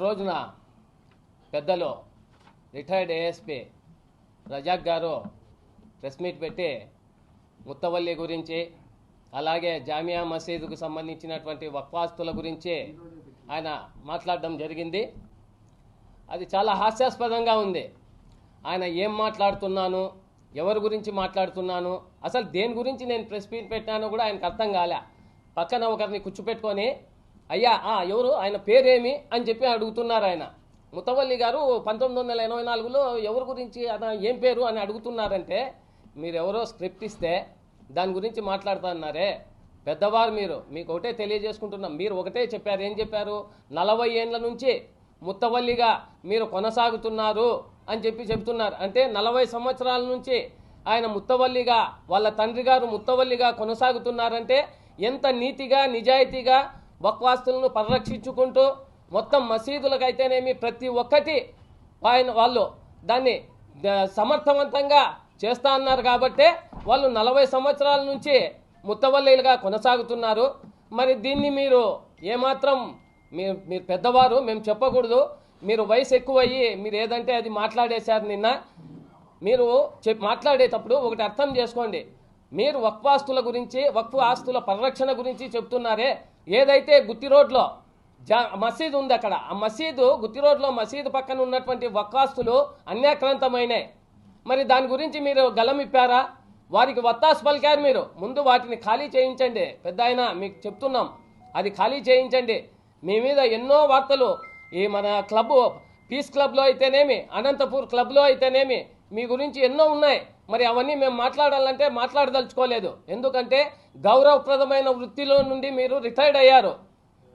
నిన్నటి రోజున పెద్దలు రిటైర్డ్ ఏఎస్పి రజాక్ గారు ప్రెస్ మీట్ పెట్టి ముత్తవల్లి గురించి అలాగే జామియా మసీదుకు సంబంధించినటువంటి వక్వాస్తుల గురించి ఆయన మాట్లాడడం జరిగింది. అది చాలా హాస్యాస్పదంగా ఉంది. ఆయన ఏం మాట్లాడుతున్నాను ఎవరి గురించి మాట్లాడుతున్నాను అసలు దేని గురించి నేను ప్రెస్ మీట్ పెట్టానో కూడా ఆయనకు అర్థం కాలే. పక్కన ఒకరిని కూర్చోపెట్టుకొని అయ్యా ఆ, ఎవరు? ఆయన పేరేమి? అని చెప్పి అడుగుతున్నారు ఆయన. ముతవల్లి గారు పంతొమ్మిది వందల ఎనభై నాలుగులో ఎవరి గురించి అతను ఏం పేరు అని అడుగుతున్నారంటే మీరు ఎవరో స్క్రిప్ట్ ఇస్తే దాని గురించి మాట్లాడుతున్నారే. పెద్దవారు మీరు మీకు ఒకటే తెలియజేసుకుంటున్నాం. మీరు ఒకటే చెప్పారు. ఏం చెప్పారు? నలభై ఏండ్ల నుంచి ముత్తవల్లిగా మీరు కొనసాగుతున్నారు అని చెప్పి చెప్తున్నారు అంటే నలభై సంవత్సరాల నుంచి ఆయన ముత్తవల్లిగా వాళ్ళ తండ్రి గారు ముత్తవల్లిగా కొనసాగుతున్నారంటే ఎంత నీతిగా నిజాయితీగా వక్వాస్తులను పరిరక్షించుకుంటూ మొత్తం మసీదులకైతేనేమి ప్రతి ఒక్కటి ఆయన వాళ్ళు దాన్ని సమర్థవంతంగా చేస్తా అన్నారు కాబట్టే వాళ్ళు నలభై సంవత్సరాల నుంచి ముత్తవల్లిలుగా కొనసాగుతున్నారు. మరి దీన్ని మీరు ఏమాత్రం మీరు మీరు పెద్దవారు మేము చెప్పకూడదు. మీరు వయసు ఎక్కువయ్యి మీరు ఏదంటే అది మాట్లాడేశారు నిన్న. మీరు చెప్ మాట్లాడేటప్పుడు ఒకటి అర్థం చేసుకోండి. మీరు వక్వాస్తుల గురించి వక్ఫ్ ఆస్తుల పరిరక్షణ గురించి చెప్తున్నారే? ఏదైతే గుత్తి రోడ్లో జా మసీదు ఉంది అక్కడ ఆ మసీదు గుత్తి రోడ్లో మసీదు పక్కన ఉన్నటువంటి వక్వాస్తులు అన్యాక్రాంతమైనాయి. మరి దాని గురించి మీరు గలం ఇప్పారా వారికి వత్తాసు పలికారు మీరు. ముందు వాటిని ఖాళీ చేయించండి. పెద్ద ఆయన మీకు చెప్తున్నాం. అది ఖాళీ చేయించండి. మీ మీద ఎన్నో వార్తలు. ఈ మన క్లబ్ పీస్ క్లబ్లో అయితేనేమి అనంతపూర్ క్లబ్లో అయితేనేమి మీ గురించి ఎన్నో ఉన్నాయి. మరి అవన్నీ మేము మాట్లాడాలంటే మాట్లాడదలుచుకోలేదు. ఎందుకంటే గౌరవప్రదమైన వృత్తిలో నుండి మీరు రిటైర్డ్ అయ్యారు.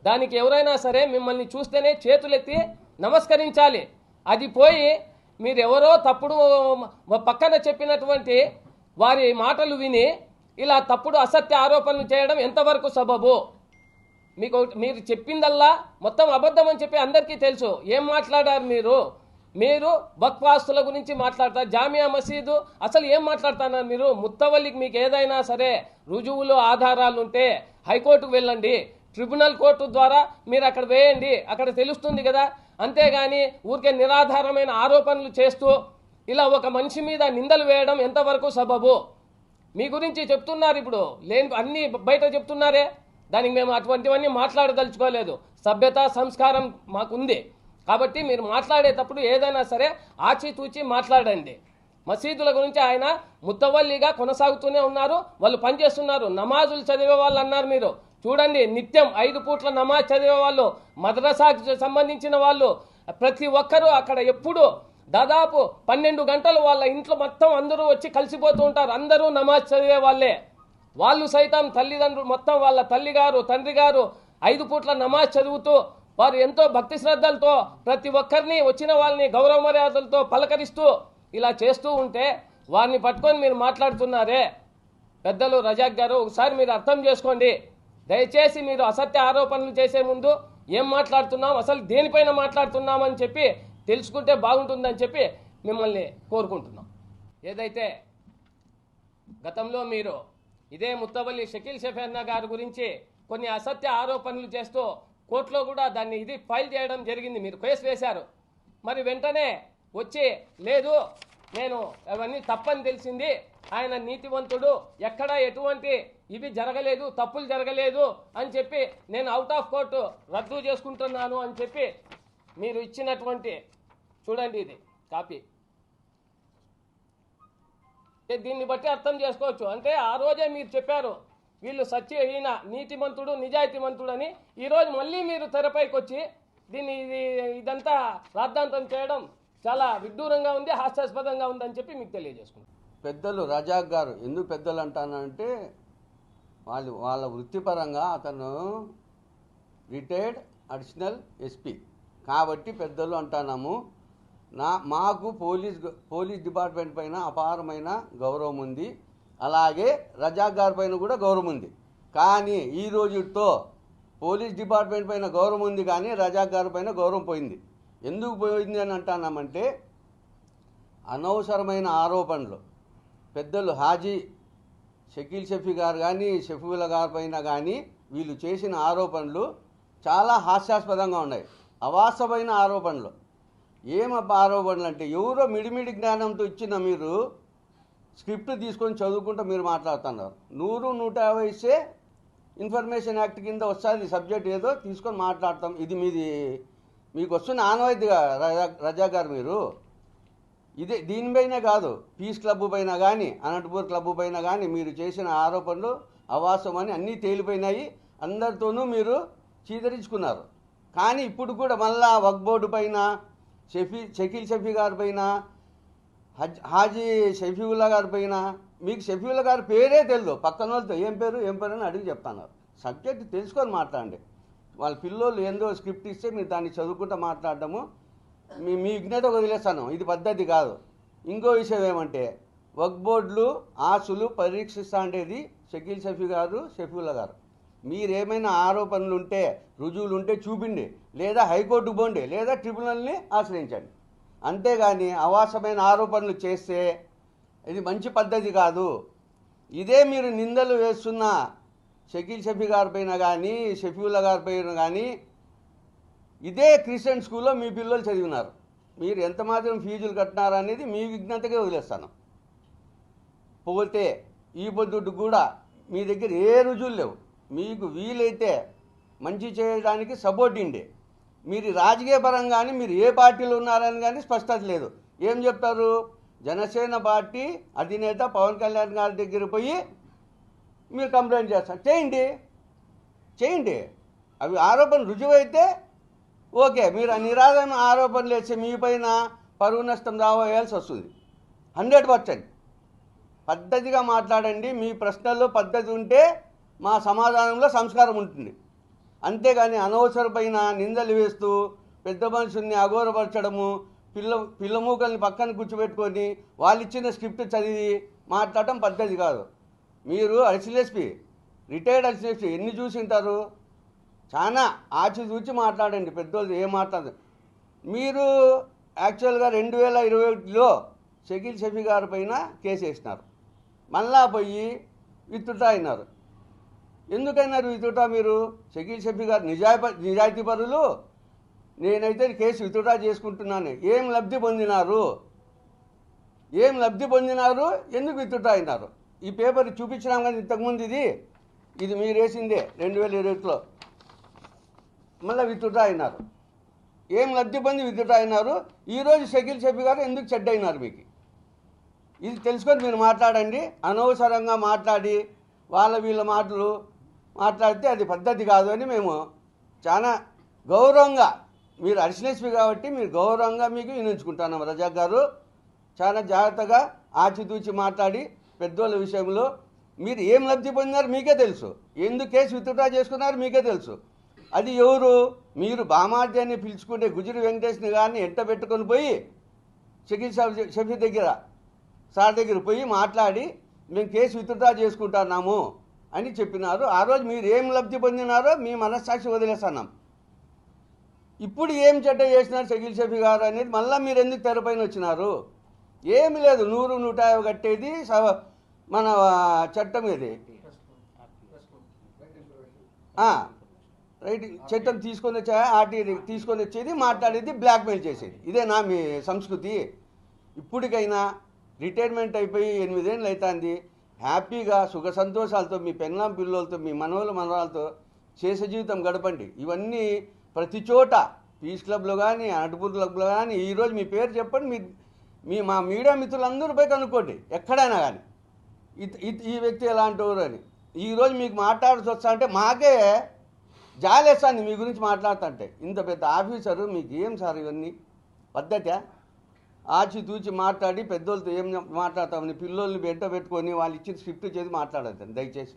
దానికి ఎవరైనా సరే మిమ్మల్ని చూస్తేనే చేతులెత్తి నమస్కరించాలి. అది పోయి మీరు ఎవరో తప్పుడు పక్కన చెప్పినటువంటి వారి మాటలు విని ఇలా తప్పుడు అసత్య ఆరోపణలు చేయడం ఎంతవరకు సబబు? మీకు మీరు చెప్పిందల్లా మొత్తం అబద్ధం అని చెప్పి అందరికీ తెలుసు. ఏం మాట్లాడారు మీరు? మీరు బక్వాస్తుల గురించి మాట్లాడతారు జామియా మసీదు అసలు ఏం మాట్లాడుతున్నారు మీరు? ముత్తవల్లికి మీకు ఏదైనా సరే రుజువులు ఆధారాలు ఉంటే హైకోర్టుకు వెళ్ళండి. ట్రిబ్యునల్ కోర్టు ద్వారా మీరు అక్కడ వేయండి. అక్కడ తెలుస్తుంది కదా. అంతేగాని ఊరికే నిరాధారమైన ఆరోపణలు చేస్తూ ఇలా ఒక మనిషి మీద నిందలు వేయడం ఎంతవరకు సబబు? మీ గురించి చెప్తున్నారు ఇప్పుడు. లేని అన్నీ బయట చెప్తున్నారే. దానికి మేము అటువంటివన్నీ మాట్లాడదలుచుకోలేదు. సభ్యత సంస్కారం మాకుంది. కాబట్టి మీరు మాట్లాడేటప్పుడు ఏదైనా సరే ఆచితూచి మాట్లాడండి. మసీదుల గురించి ఆయన ముత్తవల్లిగా కొనసాగుతూనే ఉన్నారు. వాళ్ళు పనిచేస్తున్నారు. నమాజులు చదివే వాళ్ళు అన్నారు మీరు. చూడండి నిత్యం ఐదు పూట్ల నమాజ్ చదివే వాళ్ళు మద్రసాకు సంబంధించిన వాళ్ళు. ప్రతి ఒక్కరూ అక్కడ ఎప్పుడు దాదాపు పన్నెండు గంటలు వాళ్ళ ఇంట్లో మొత్తం అందరూ వచ్చి కలిసిపోతూ ఉంటారు. అందరూ నమాజ్ చదివే వాళ్ళే. వాళ్ళు సైతం తల్లిదండ్రులు మొత్తం వాళ్ళ తల్లిగారు తండ్రి గారు ఐదు పూట్ల నమాజ్ చదువుతూ వారు ఎంతో భక్తి శ్రద్ధలతో ప్రతి ఒక్కరిని వచ్చిన వాళ్ళని గౌరవ మర్యాదలతో పలకరిస్తూ ఇలా చేస్తూ ఉంటే వారిని పట్టుకొని మీరు మాట్లాడుతున్నారే. పెద్దలు రజాక్ గారు ఒకసారి మీరు అర్థం చేసుకోండి. దయచేసి మీరు అసత్య ఆరోపణలు చేసే ముందు ఏం మాట్లాడుతున్నాం అసలు దేనిపైన మాట్లాడుతున్నామని చెప్పి తెలుసుకుంటే బాగుంటుందని చెప్పి మిమ్మల్ని కోరుకుంటున్నాం. ఏదైతే గతంలో మీరు ఇదే ముత్తవల్లి షకీల్ షఫీర్నా గారి గురించి కొన్ని అసత్య ఆరోపణలు చేస్తూ కోర్టులో కూడా దాన్ని ఇది ఫైల్ చేయడం జరిగింది. మీరు కేసు వేశారు. మరి వెంటనే వచ్చి లేదు నేను అవన్నీ తప్పని తెలిసింది. ఆయన నీతివంతుడు. ఎక్కడ ఎటువంటి ఇవి జరగలేదు తప్పులు జరగలేదు అని చెప్పి నేను అవుట్ ఆఫ్ కోర్టు రద్దు చేసుకుంటున్నాను అని చెప్పి మీరు ఇచ్చినటువంటి చూడండి ఇది కాపీ. దీన్ని బట్టి అర్థం చేసుకోవచ్చు. అంటే ఆ రోజే మీరు చెప్పారు వీళ్ళు సత్యహీన నీతిమంతుడు నిజాయితీమంతుడు అని ఈరోజు మళ్ళీ మీరు తెరపైకి వచ్చి దీన్ని ఇది ఇదంతా రాద్ధాంతం చేయడం చాలా విడ్డూరంగా ఉంది హాస్యాస్పదంగా ఉందని చెప్పి మీకు తెలియజేసుకుంటాం పెద్దలు రజాక్ గారు ఎందుకు పెద్దలు అంటానంటే వాళ్ళు వాళ్ళ వృత్తిపరంగా అతను రిటైర్డ్ అడిషనల్ ఎస్పీ. కాబట్టి పెద్దలు అంటున్నాము నా మాకు పోలీస్ పోలీస్ డిపార్ట్మెంట్ పైన అపారమైన గౌరవం ఉంది. అలాగే రజాక్ గారి పైన కూడా గౌరవం ఉంది. కానీ ఈ రోజుతో పోలీస్ డిపార్ట్మెంట్ పైన గౌరవం ఉంది కానీ రజాక్ గారి పైన గౌరవం పోయింది. ఎందుకు పోయింది అని అంటున్నామంటే అనవసరమైన ఆరోపణలు. పెద్దలు హాజీ షకీల్ షఫీ గారు కానీ షఫీల గారి పైన కానీ వీళ్ళు చేసిన ఆరోపణలు చాలా హాస్యాస్పదంగా ఉన్నాయి. అవాస్తవమైన ఆరోపణలు. ఏం ఆరోపణలు అంటే ఎవరో మిడిమిడి జ్ఞానంతో ఇచ్చిన మీరు స్క్రిప్ట్ తీసుకొని చదువుకుంటూ మీరు మాట్లాడుతున్నారు. నూరు నూట యాభై ఇస్తే ఇన్ఫర్మేషన్ యాక్ట్ కింద వస్తుంది సబ్జెక్ట్ ఏదో తీసుకొని మాట్లాడతాం. ఇది మీది మీకు వస్తున్న ఆనవాయితీగా రజా రజా గారు మీరు. ఇదే దీనిపైనే కాదు పీస్ క్లబ్ పైన కానీ అనంతపూర్ క్లబ్ పైన కానీ మీరు చేసిన ఆరోపణలు అవాసం అని అన్నీ తేలిపోయినాయి. అందరితోనూ మీరు చీదరించుకున్నారు. కానీ ఇప్పుడు కూడా మళ్ళా వక్ బోర్డు పైన షఫీ షకీల్ షఫీ గారి పైన హజ్ హాజీ షఫీవుల్లా గారి పైన మీకు షఫీవుల్లా గారి పేరే తెలియదు పక్కన వాళ్ళతో ఏం పేరు ఏం పేరు అని అడిగి చెప్తాను సబ్జెక్ట్ తెలుసుకొని మాట్లాడండి. వాళ్ళ పిల్లోళ్ళు ఏందో స్క్రిప్ట్ ఇస్తే మీరు దాన్ని చదువుకుంటూ మాట్లాడటము మీ మీ విఘ్నత వదిలేస్తాను. ఇది పద్ధతి కాదు. ఇంకో విషయం ఏమంటే వక్ బోర్డులు ఆశలు పరీక్షిస్తా ఉండేది షకీల్ షఫీ గారు షఫీవుల్లా గారు. మీరేమైనా ఆరోపణలు ఉంటే రుజువులు ఉంటే చూపిండి. లేదా హైకోర్టుకు పోండి. లేదా ట్రిబ్యునల్ని ఆశ్రయించండి. అంతేగాని అవాసమైన ఆరోపణలు చేస్తే ఇది మంచి పద్ధతి కాదు. ఇదే మీరు నిందలు వేస్తున్న షకీల్ షఫీ గారి పైన కానీ షఫీవుల్లా గారి పైన కానీ ఇదే క్రిస్టియన్ స్కూల్లో మీ పిల్లలు చదివినారు. మీరు ఎంత మాత్రం ఫీజులు కట్టినారు అనేది మీ విజ్ఞతకే వదిలేస్తాను. పోతే ఈ పొద్దుడు కూడా మీ దగ్గర ఏ రుజువులు లేవు. మీకు వీలైతే మంచి చేయడానికి సపోర్ట్ ఇండి మీరు రాజకీయ పరంగానే మీరు ఏ పార్టీలో ఉన్నారని కానీ స్పష్టత లేదు. ఏం చెప్తారు జనసేన పార్టీ అధినేత పవన్ కళ్యాణ్ గారి దగ్గర పోయి మీరు కంప్లైంట్ చేస్తారు. చేయండి. చేయండి. అవి ఆరోపణ రుజువైతే ఓకే. మీరు ఆ ఆరోపణలు వేస్తే మీ పైన పరువు నష్టం దావా వేయాల్సి వస్తుంది. Hundred percent. పద్ధతిగా మాట్లాడండి. మీ ప్రశ్నల్లో పద్ధతి ఉంటే మా సమాధానంలో సంస్కారం ఉంటుంది. అంతేగాని అనవసరమైన నిందలు వేస్తూ పెద్ద మనుషుల్ని అఘోరపరచడము పిల్ల పిల్లమూకల్ని పక్కన కూర్చోబెట్టుకొని వాళ్ళు ఇచ్చిన స్క్రిప్ట్ చదివి మాట్లాడటం పద్ధతి కాదు. మీరు అడిసిలేస్పి రిటైర్డ్ అడిసిలేస్పి ఎన్ని చూసి ఉంటారు? చాలా ఆచి చూచి మాట్లాడండి పెద్దోళ్ళు ఏం మాట్లాడదు మీరు యాక్చువల్గా రెండు వేల ఇరవై ఒకటిలో షకీల్ షఫీ గారి పైన కేసు వేసినారు. మళ్ళా పోయి విత్తుటా అయినారు ఎందుకన్నారు ఇతుట మీరు షకీల్ షఫీ గారు నిజాయి నిజాయితీ పరులు? నేనైతే కేసు విత్తుటా చేసుకుంటున్నాను. ఏం లబ్ధి పొందినారు? ఏం లబ్ధి పొందినారు? ఎందుకు ఇతుట అయినారు? ఈ పేపర్ చూపించినాం కానీ ఇంతకుముందు ఇది. ఇది మీరు వేసిందే రెండు వేల ఇరవై ఒకటిలో. మళ్ళీ విత్తుటా అయినారు. ఏం లబ్ధి పొంది విత్తుటా అయినారు? ఈరోజు షకీల్ షఫీ గారు ఎందుకు చెడ్డ అయినారు మీకు? ఇది తెలుసుకొని మీరు మాట్లాడండి. అనవసరంగా మాట్లాడి వాళ్ళ వీళ్ళ మాటలు మాట్లాడితే అది పద్ధతి కాదు అని మేము చాలా గౌరవంగా మీరు అడిషనల్స్వి కాబట్టి మీరు గౌరవంగా మీకు వినించుకుంటున్నాం రజాక్ గారు చాలా జాగ్రత్తగా ఆచితూచి మాట్లాడి పెద్దోళ్ళ విషయంలో మీరు ఏం లబ్ధి పొందినారు మీకే తెలుసు. ఎందుకు కేసు విత్డ్రా చేసుకున్నారు మీకే తెలుసు. అది ఎవరు? మీరు బామార్జీ అని పిలుచుకుంటే గుజరి వెంకటేష్ని గారిని ఎంట పెట్టుకొని పోయి షకీల్ షఫీ దగ్గర సార్ దగ్గర పోయి మాట్లాడి మేము కేసు విత్డ్రా చేసుకుంటున్నాము. అని చెప్పినారు. ఆ రోజు మీరు ఏం లబ్ధి పొందినారో మీ మనస్సాక్షి వదిలేస్తున్నాం ఇప్పుడు ఏం చెడ్డ చేసినారు షకీల్ షఫీ గారు అనేది మళ్ళీ మీరు ఎందుకు తెరపైన వచ్చినారు? ఏమి లేదు నూరు నూట యాభై కట్టేది స- మన చట్టం ఇది రైట్ చట్టం తీసుకొని వచ్చా ఆర్టీ తీసుకొని వచ్చేది మాట్లాడేది బ్లాక్మెయిల్ చేసేది. ఇదే నా మీ సంస్కృతి. ఇప్పటికైనా రిటైర్మెంట్ అయిపోయి ఎనిమిదేళ్ళు అవుతుంది హ్యాపీగా సుఖ సంతోషాలతో మీ పెన్నాం పిల్లలతో మీ మనవల మనవాళ్ళతో చేసే జీవితం గడపండి. ఇవన్నీ ప్రతి చోట పీస్ క్లబ్లో కానీ అటుపూర్ క్లబ్లో కానీ ఈరోజు మీ పేరు చెప్పండి మీ మీ మా మీడియా మిత్రులందరూ పోయి కనుక్కోండి ఎక్కడైనా కానీ ఇత్ ఈ వ్యక్తి ఎలాంటి వారు అని ఈరోజు మీకు మాట్లాడాల్సి వస్తా అంటే మాకే జాలేస్తాను మీ గురించి మాట్లాడుతుంటే ఇంత పెద్ద ఆఫీసరు మీకు ఏం సార్ ఇవన్నీ? పద్ధతి? ఆచితూచి మాట్లాడి పెద్దోళ్ళతో ఏం మాట్లాడతామని పిల్లోల్ని బెట్ట పెట్టుకొని వాళ్ళు ఇచ్చిన స్క్రిప్ట్ చేసి మాట్లాడద్దండి దయచేసి.